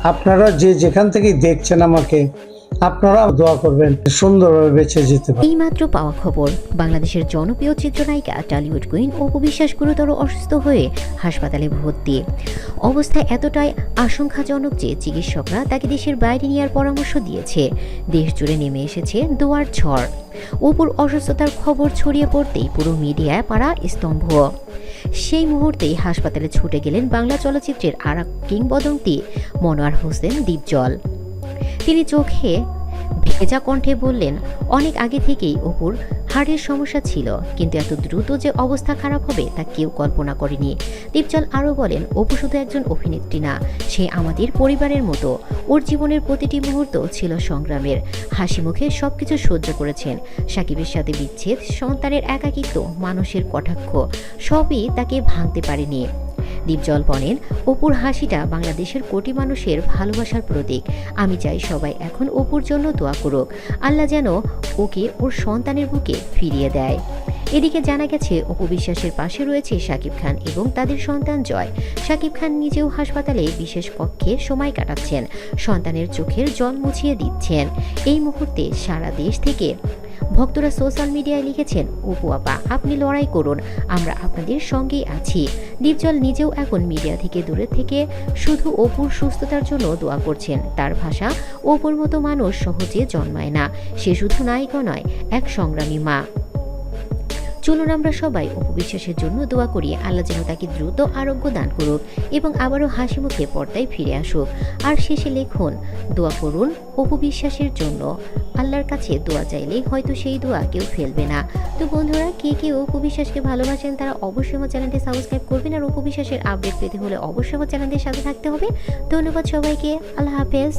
আপনারা যে যেখান থেকেই দেখছেন আমাকে, আপনারা দোয়া করবেন, সুন্দরভাবে বেঁচে যেতে পারে এইমাত্র পাওয়া খবর, বাংলাদেশের জনপ্রিয় চিত্রনায়িকা টলিউড কুইন অপু বিশ্বাস গুরুতর অসুস্থ হয়ে হাসপাতালে ভর্তি। অবস্থা এতটাই আশঙ্কাজনক যে চিকিৎসকরা তাকে দেশের বাইরে নেওয়ার পরামর্শ দিয়েছে। দেশ জুড়ে নেমে এসেছে দোয়ার ঝড়। অপুর অসুস্থতার খবর ছড়িয়ে পড়তেই পুরো মিডিয়ায় পাড়া স্তম্ভ। সেই মুহূর্তেই হাসপাতালে ছুটে গেলেন বাংলা চলচ্চিত্রের আর কিংবদন্তি মনোয়ার হোসেন দীপজল। তিনি চোখে ভেজা কণ্ঠে বললেন, অনেক আগে থেকেই অপুর হার্টের সমস্যা ছিল, কিন্তু এত দ্রুত যে অবস্থা খারাপ হবে তা কেউ কল্পনা করেনি। দীপজল আরও বলেন, অপু শুধু একজন অভিনেত্রী না, সে আমাদের পরিবারের মতো। ওর জীবনের প্রতিটি মুহূর্ত ছিল সংগ্রামের। হাসি মুখে সব কিছু সহ্য করেছেন। সাকিবের সাথে বিচ্ছেদ, সন্তানের একাকিত্ব, মানুষের কটাক্ষ, সবই তাকে ভাঙতে পারেনি। দীপজল বলেন, অপুর হাসিটা বাংলাদেশের কোটি মানুষের ভালোবাসার প্রতীক। আমি চাই সবাই এখন অপুর জন্য দোয়া করুক। আল্লাহ যেন ওকে ওর সন্তানের বুকে ফিরিয়ে দেয়। এদিকে জানা গেছে, অপু বিশ্বাসের পাশে রয়েছে শাকিব খান এবং তাদের সন্তান জয়। শাকিব খান নিজেও হাসপাতালে বিশেষ কক্ষে সময় কাটাচ্ছেন। সন্তানের চোখের জল মুছিয়ে দিচ্ছেন। এই মুহূর্তে সারা দেশ থেকে ভক্তরা সোশ্যাল মিডিয়ায় লিখেছেন, অপু আপা, আপনি লড়াই করুন, আমরা আপনাদের সঙ্গেই আছি। দীপজল নিজেও এখন মিডিয়া থেকে দূরে থেকে শুধু অপুর সুস্থতার জন্য দোয়া করছেন। তার ভাষা, অপুর মতো মানুষ সহজে জন্মায় না, সে শুধু নায়িকা নয়, এক সংগ্রামী মা। চলুন আমরা সবাই অপবিশ্বাসের জন্য দোয়া করি, আল্লাহ যেন তাকে দ্রুত আরোগ্য দান করুক এবং আবারও হাসি মুখে পর্দায় ফিরে আসুক। আর শেষে লিখুন, দোয়া করুন অপবিশ্বাসের জন্য। আল্লাহর কাছে দোয়া চাইলে হয়তো সেই দোয়া কেউ ফেলবে না। তো বন্ধুরা, কে কে অপু বিশ্বাসকে ভালোবাসেন তারা অবশ্যই আমার চ্যানেলটি সাবস্ক্রাইব করবেন আর অপু বিশ্বাসের আপডেট পেতে হলে অবশ্যই আমার চ্যানেলটির সাথে থাকতে হবে। ধন্যবাদ সবাইকে, আল্লাহ হাফেজ।